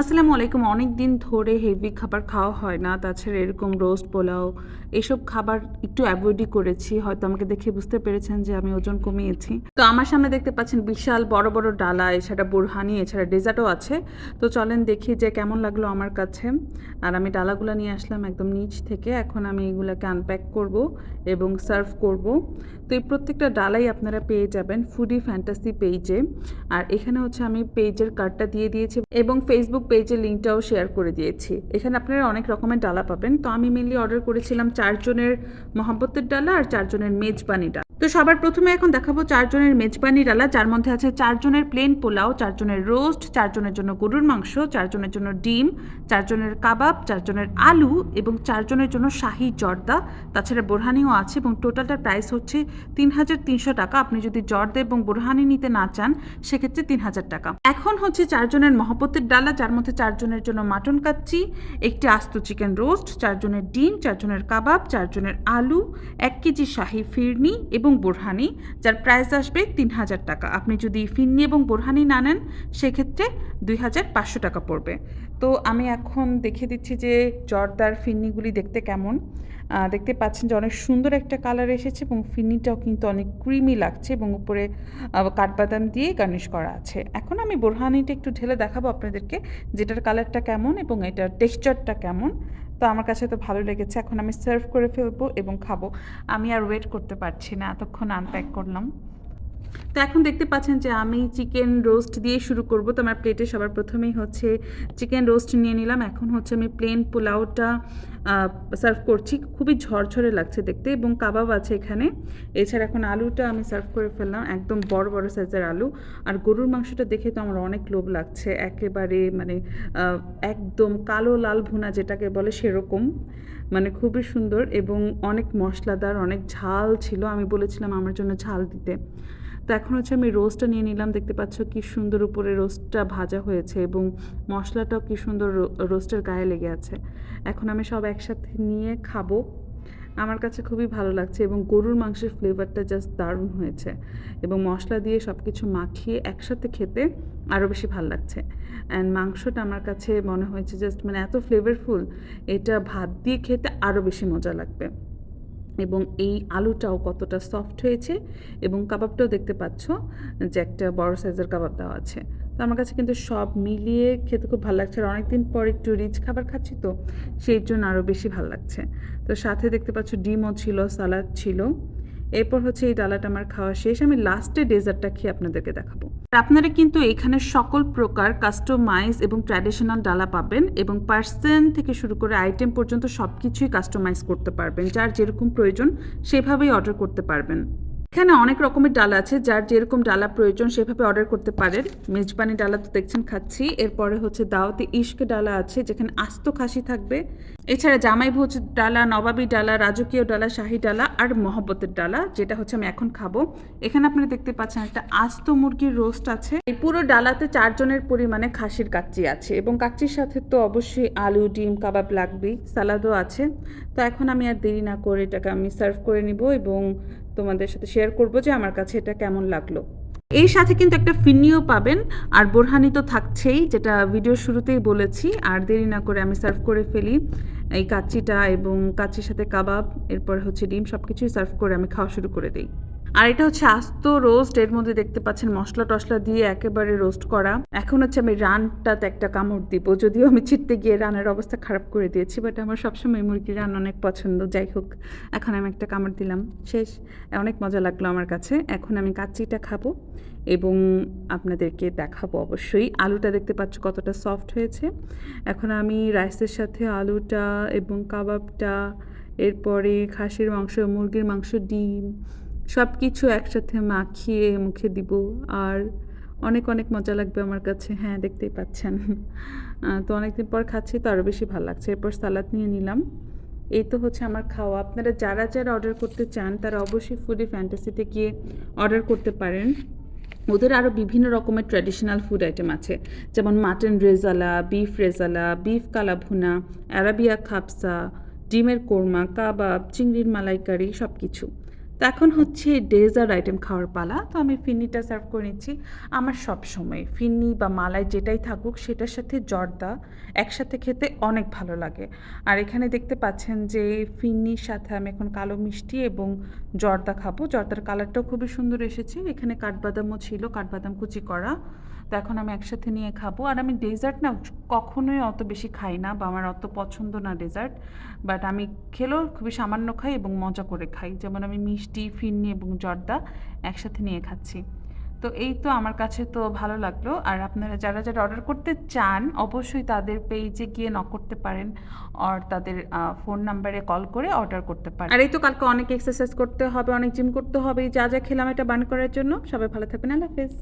আসসালামু আলাইকুম। অনেক দিন ধরে হেভি খাবার খাওয়া হয় না। তাছাড়া এরকম রোস্ট পোলাও এসব খাবার একটু অ্যাভয়েডই করেছি। হয়তো আমাকে দেখে বুঝতে পেরেছেন যে আমি ওজন কমিয়েছি। তো আমার সামনে দেখতে পাচ্ছেন বিশাল বড় বড় ডালা, এছাড়া বুরহানি, এছাড়া ডেজার্টও আছে। তো চলেন দেখি যে কেমন লাগল আমার কাছে। আর আমি ডালাগুলো নিয়ে আসলাম একদম নিচ থেকে। এখন আমি এগুলোকে আনপ্যাক করব এবং সার্ভ করব। তো এই প্রত্যেকটা ডালাই আপনারা পেয়ে যাবেন ফুডি ফ্যান্টাসি পেজে আর এখানে হচ্ছে আমি পেজের কার্ডটা দিয়ে দিয়েছি। এবং ফেসবুক পেজের লিঙ্কটাও শেয়ার করে দিয়েছি। এখানে আপনারা অনেক রকমের ডালা পাবেন। তো আমি মেনলি অর্ডার করেছিলাম চারজনের মহাব্বতের ডালা আর চারজনের মেজবানি ডালা। তো সবার প্রথমে এখন দেখাবো চারজনের মেজবানি ডালা যার মধ্যে আছে চারজনের প্লেন পোলাও, চারজনের রোস্ট চারজনের জন্য গরুর মাংস, চারজনের জন্য ডিম, চারজনের কাবাব, চারজনের আলু এবং চারজনের জন্য শাহি জর্দা। তাছাড়া বোরহানিও আছে এবং টোটালটার প্রাইস হচ্ছে তিন হাজার তিনশো টাকা। আপনি যদি জর্দা এবং বোরহানি নিতে না চান, সেক্ষেত্রে তিন হাজার টাকা। এখন হচ্ছে চারজনের মহাপতের ডালা, যার মধ্যে চারজনের জন্য মাটন কাচ্চি, একটি আস্ত চিকেন রোস্ট চারজনের ডিম, চারজনের কাবাব, চারজনের আলু, এক কেজি শাহি ফিরনি এবং বোরহানি, যার প্রাইস আসবে তিন হাজার টাকা। আপনি যদি ফিন্নি এবং বোরহানি না নেন, সেক্ষেত্রে দুই হাজার পাঁচশো টাকা পড়বে। তো আমি এখন দেখে দিচ্ছি যে জর্দার ফিন্নিগুলি দেখতে কেমন। দেখতে পাচ্ছেন যে অনেক সুন্দর একটা কালার এসেছে এবং ফিন্নিটাও কিন্তু অনেক ক্রিমি লাগছে এবং উপরে কাঠবাদাম দিয়ে গার্নিশ করা আছে। এখন আমি বোরহানিটা একটু ঢেলে দেখাবো আপনাদেরকে, যেটার কালারটা কেমন এবং এটার টেক্সচারটা কেমন। তো আমার কাছে তো ভালো লেগেছে। এখন আমি সার্ভ করে ফেলব এবং খাব। আমি আর ওয়েট করতে পারছি না। এতক্ষণ আনপ্যাক করলাম। তো এখন দেখতে পাচ্ছেন যে আমি চিকেন রোস্ট দিয়ে শুরু করব। তো আমার প্লেটে সবার প্রথমেই হচ্ছে চিকেন রোস্ট নিয়ে নিলাম। এখন হচ্ছে আমি প্লেন পোলাওটা সার্ভ করছি। খুবই ঝরঝরে লাগছে দেখতে এবং কাবাব আছে এখানে। এছাড়া এখন আলুটা আমি সার্ভ করে ফেললাম, একদম বড় বড় সাইজের আলু। আর গরুর মাংসটা দেখে তো আমার অনেক লোভ লাগছে। একেবারে মানে একদম কালো লাল ভুনা যেটাকে বলে সেরকম। মানে খুবই সুন্দর এবং অনেক মশলাদার, অনেক ঝাল ছিল। আমি বলেছিলাম আমার জন্য ঝাল দিতে। তো এখন হচ্ছে আমি রোস্টটা নিয়ে নিলাম। দেখতে পাচ্ছ কি সুন্দর উপরে রোস্টটা ভাজা হয়েছে এবং মশলাটাও কি সুন্দর রোস্টের গায়ে লেগে আছে। এখন আমি সব একসাথে নিয়ে খাব। আমার কাছে খুবই ভালো লাগছে এবং গরুর মাংসের ফ্লেভারটা জাস্ট দারুণ হয়েছে এবং মশলা দিয়ে সব কিছু মাখিয়ে একসাথে খেতে আরও বেশি ভালো লাগছে। অ্যান্ড মাংসটা আমার কাছে মনে হয়েছে জাস্ট মানে এত ফ্লেভারফুল এটা ভাত দিয়ে খেতে আরও বেশি মজা লাগবে। এবং এই আলুটাও কতটা সফট হয়েছে এবং কাবাবটাও দেখতে পাচ্ছ যে একটা বড় সাইজের কাবাব দেওয়া আছে। তো আমার কাছে কিন্তু সব মিলিয়ে খেতে খুব ভালো লাগছে। আর অনেকদিন পর একটু রিচ খাবার খাচ্ছি তো সেই জন্য আরও বেশি ভালো লাগছে। তো সাথে দেখতে পাচ্ছ ডিমও ছিল সালাদ ছিল। এরপর হচ্ছে এই ডালাটা আমার খাওয়া শেষ। আমি লাস্টে ডেজার্টটা খেয়ে আপনাদেরকে দেখাবো। আপনারা কিন্তু এখানে সকল প্রকার কাস্টমাইজ এবং ট্র্যাডিশনাল ডালা পাবেন এবং পার্সেন থেকে শুরু করে আইটেম পর্যন্ত সব কিছুই কাস্টমাইজ করতে পারবেন। যার যেরকম প্রয়োজন সেভাবেই অর্ডার করতে পারবেন। এখানে অনেক রকমের ডালা আছে, যার যেরকম ডালা প্রয়োজন সেভাবে অর্ডার করতে পারেন। মেজবানি ডালা তো দেখছেন, খাচ্ছি। এরপরে হচ্ছে দাওয়াতে ইস্ক ডালা আছে, যেখানে আস্ত খাসি থাকবে। এছাড়া জামাই ভোজ ডালা, নবাবী ডালা, রাজকীয় ডালা, শাহী ডালা আর মহব্বতের ডালা, যেটা হচ্ছে আমি এখন খাব। এখানে আপনারা দেখতে পাচ্ছেন একটা আস্ত মুরগির রোস্ট আছে। এই পুরো ডালাতে চারজনের পরিমাণে খাসির কাচ্চি আছে এবং কাচ্চির সাথে তো অবশ্যই আলু, ডিম, কাবাব লাগবেই, সালাদও আছে। তো এখন আমি আর দেরি না করে এটাকে আমি সার্ভ করে নিব এবং তোমাদের সাথে শেয়ার করব যে আমার কাছে এটা কেমন লাগল। এর সাথে কিন্তু একটা ফিন্নিও পাবেন, আর বোরহানি তো থাকছেই, যেটা ভিডিওর শুরুতেই বলেছি, আর দেরি না করে আমি সার্ভ করে ফেলি। এই কাচ্চিটা এবং কাচ্চির সাথে কাবাব, এরপর হচ্ছে ডিম সব কিছুই সার্ভ করে আমি খাওয়া শুরু করে দিই। আর এটা হচ্ছে আস্ত রোস্ট এর মধ্যে দেখতে পাচ্ছেন মশলা টশলা দিয়ে একেবারে রোস্ট করা। এখন হচ্ছে আমি রানটাতে একটা কামড় দিব, যদিও আমি ছিটতে গিয়ে রানের অবস্থা খারাপ করে দিয়েছি বাট আমার সবসময় মুরগির রান অনেক পছন্দ। যাই হোক, এখন আমি একটা কামড় দিলাম। শেষ, অনেক মজা লাগল আমার কাছে। এখন আমি কাচ্চিটা খাব এবং আপনাদেরকে দেখাবো অবশ্যই। আলুটা দেখতে পাচ্ছ কতটা সফট হয়েছে। এখন আমি রাইসের সাথে আলুটা এবং কাবাবটা, এরপরে খাসির মাংস, মুরগির মাংস, ডিম সব কিছু একসাথে মাখিয়ে মুখে দিব। আর অনেক অনেক মজা লাগবে আমার কাছে। হ্যাঁ দেখতেই পাচ্ছেন। তো অনেকদিন পর খাচ্ছি, তো আরও বেশি ভালো লাগছে। এরপর সালাদ নিয়ে নিলাম। এই তো হচ্ছে আমার খাওয়া। আপনারা যারা যারা অর্ডার করতে চান, তারা অবশ্যই ফুডি ফ্যান্টাসিতে গিয়ে অর্ডার করতে পারেন। ওদের আরও বিভিন্ন রকমের ট্র্যাডিশনাল ফুড আইটেম আছে। যেমন mutton rezala beef rezala beef kalabhuna Arabia খাপসা ডিমের কোরমা, কাবাব, চিংড়ির মালাইকারি সব কিছু এখন হচ্ছে ডেজার্ট আইটেম খাওয়ার পালা। তো আমি ফিন্নিটা সার্ভ করে নিচ্ছি। আমার সব সময় ফিন্নি বা মালাই যেটাই থাকুক, সেটার সাথে জর্দা একসাথে খেতে অনেক ভালো লাগে। আর এখানে দেখতে পাচ্ছেন যে ফিন্নির সাথে আমি এখন কালো মিষ্টি এবং জর্দা খাব। জর্দার কালারটাও খুবই সুন্দর এসেছে। এখানে কাঠবাদামও ছিল, কাঠবাদাম কুচি করা। তো এখন আমি একসাথে নিয়ে খাব। আর আমি ডেজার্ট না কখনোই অত বেশি খাই না বা আমার অত পছন্দ না ডেজার্ট বাট আমি খেলেও খুবই সামান্য খাই এবং মজা করে খাই। যেমন আমি মিষ্টি, ফিরনি এবং জর্দা একসাথে নিয়ে খাচ্ছি। তো এই তো আমার কাছে তো ভালো লাগল। আর আপনারা যারা যারা অর্ডার করতে চান, অবশ্যই তাদের পেজে গিয়ে নক করতে পারেন আর তাদের ফোন নাম্বারে কল করে অর্ডার করতে পারেন। আর এই তো কালকে অনেক এক্সারসাইজ করতে হবে, অনেক জিম করতে হবে, যা যা খেলাম এটা বান করার জন্য। সবাই ভালো থাকবেন, আল্লাহ হাফেজ।